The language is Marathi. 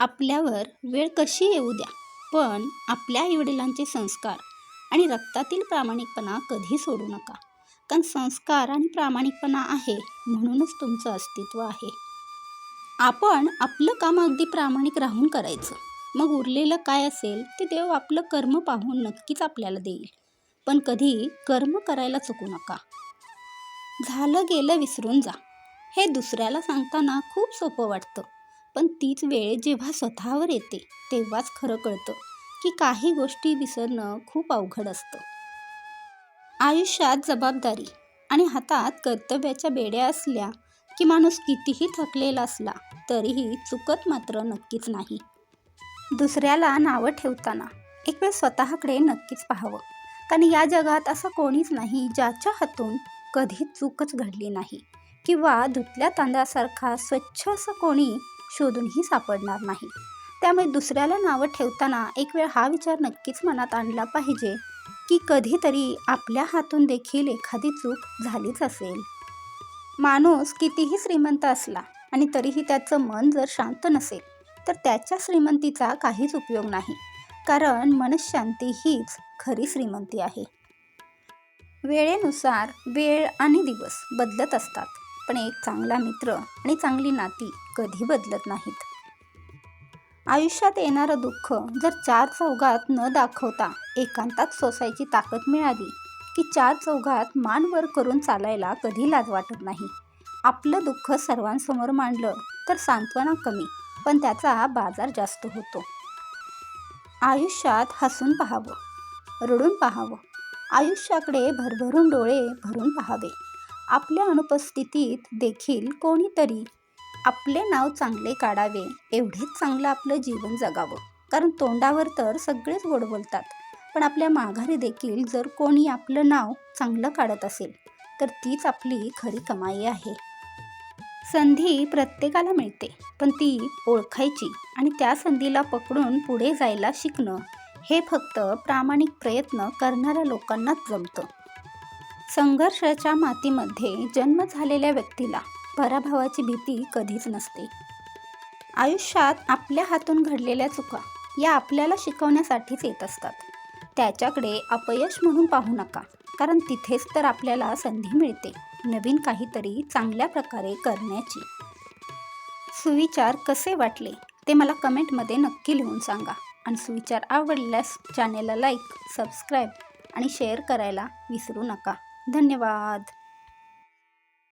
आपल्यावर वेळ कशी येऊ द्या? पण आपल्या आईवडिलांचे संस्कार आणि रक्तातील प्रामाणिकपणा कधी सोडू नका. कारण संस्कार आणि प्रामाणिकपणा आहे म्हणूनच तुमचं अस्तित्व आहे. आपण आपलं काम अगदी प्रामाणिक राहून करायचं. मग उरलेलं काय असेल ते देव आपलं कर्म पाहून नक्कीच आपल्याला देईल. पण कधी कर्म करायला चुकू नका. झालं गेलं विसरून जा. हे दुसऱ्याला सांगताना खूप सोपं वाटतं. पण तीच वेळ जेव्हा स्वतःवर येते तेव्हाच खरं कळतं की काही गोष्टी विसरणं खूप अवघड असतं. आयुष्यात जबाबदारी आणि हातात कर्तव्याच्या बेड्या असल्या की माणूस कितीही थकलेला असला तरीही चुकत मात्र नक्कीच नाही. दुसऱ्याला नावं ठेवताना एक वेळ स्वतःकडे नक्कीच पाहावं. कारण या जगात असं कोणीच नाही ज्याच्या हातून कधी चूकच घडली नाही किंवा धुतल्या तांदळासारखा स्वच्छ असं कोणी शोधूनही सापडणार नाही. त्यामुळे दुसऱ्याला नावं ठेवताना एक वेळ हा विचार नक्कीच मनात आणला पाहिजे की कधीतरी आपल्या हातून देखील एखादी चूक झालीच असेल. माणूस कितीही श्रीमंत असला आणि तरीही त्याचं मन जर शांत नसेल तर त्याच्या श्रीमंतीचा काहीच उपयोग नाही कारण मनशांती हीच खरी श्रीमंती आहे. वेळेनुसार वेळ आणि दिवस बदलत असतात. पण एक चांगला मित्र आणि चांगली नाती कधी बदलत नाहीत. आयुष्यात येणारं दुःख जर चार चौघात न दाखवता एकांतात सोसायची ताकद मिळाली की चार चौघात मान वर करून चालायला कधी लाज वाटत नाही. आपलं दुःख सर्वांसमोर मांडलं तर सांत्वना कमी पण त्याचा बाजार जास्त होतो. आयुष्यात हसून पाहावं रडून पाहावं आयुष्याकडे भरभरून डोळे भरून पाहावे. आपल्या अनुपस्थितीत देखील कोणीतरी आपले नाव चांगले काढावे एवढेच चांगलं आपलं जीवन जगावं. कारण तोंडावर तर सगळेच गोड बोलतात. पण आपल्या माघारी देखील जर कोणी आपलं नाव चांगलं काढत असेल तर तीच आपली खरी कमाई आहे. संधी प्रत्येकाला मिळते पण ती ओळखायची आणि त्या संधीला पकडून पुढे जायला शिकणं हे फक्त प्रामाणिक प्रयत्न करणाऱ्या लोकांनाच जमतं. संघर्षाच्या मातीमध्ये जन्म झालेल्या व्यक्तीला पराभवाची भीती कधीच नसते. आयुष्यात आपल्या हातून घडलेल्या चुका या आपल्याला शिकवण्यासाठीच येत असतात. त्याच्याकडे अपयश म्हणून पाहू नका कारण तिथेच तर आपल्याला संधी मिळते नवीन काहीतरी चांगल्या प्रकारे करण्याची. सुविचार कसे वाटले ते मला कमेंटमध्ये नक्की लिहून सांगा. आणि सुविचार आवडल्यास चॅनेलला लाईक सबस्क्राईब आणि शेअर करायला विसरू नका. धन्यवाद.